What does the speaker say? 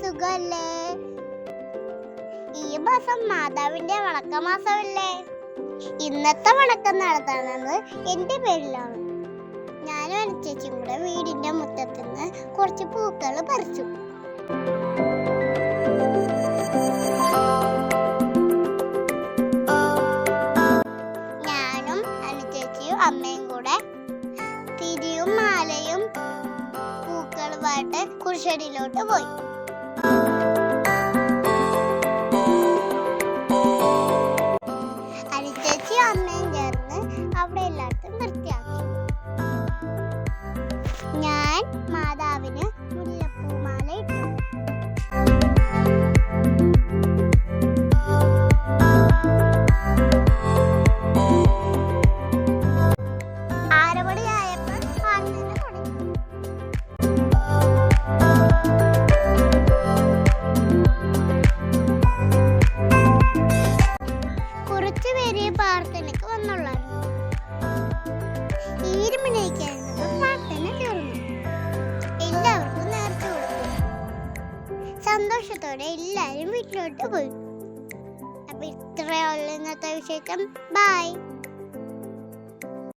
സുഖല്ലേ? ഈ മാസം മാതാവിന്റെ വണക്ക മാസമല്ലേ ഇന്നത്തെ വണക്കം നടത്തണമെന്ന് എന്റെ പേരിലാണ്. ഞാനും അനുചേച്ചിയും കൂടെ വീടിന്റെ മുറ്റത്തുനിന്ന് കുറച്ച് പൂക്കൾ പറിച്ചു. ഞാനും അമ്മയും കൂടെ തിരിയും മാലയും പൂക്കളുമായിട്ട് കുരിശടിയിലോട്ട് പോയി. പ്രാർത്ഥനയ്ക്ക് വന്നുള്ളായിരുന്നു ഏഴ് മണിയൊക്കെയായിരുന്നപ്പോൾ പ്രാർത്ഥന എല്ലാവർക്കും നേർച്ച കൊടുത്തു സന്തോഷത്തോടെ എല്ലാവരും വീട്ടിലോട്ട് പോയി. അപ്പൊ ഇത്രയുള്ള ഇന്നത്തെ വിശേഷം. ബൈ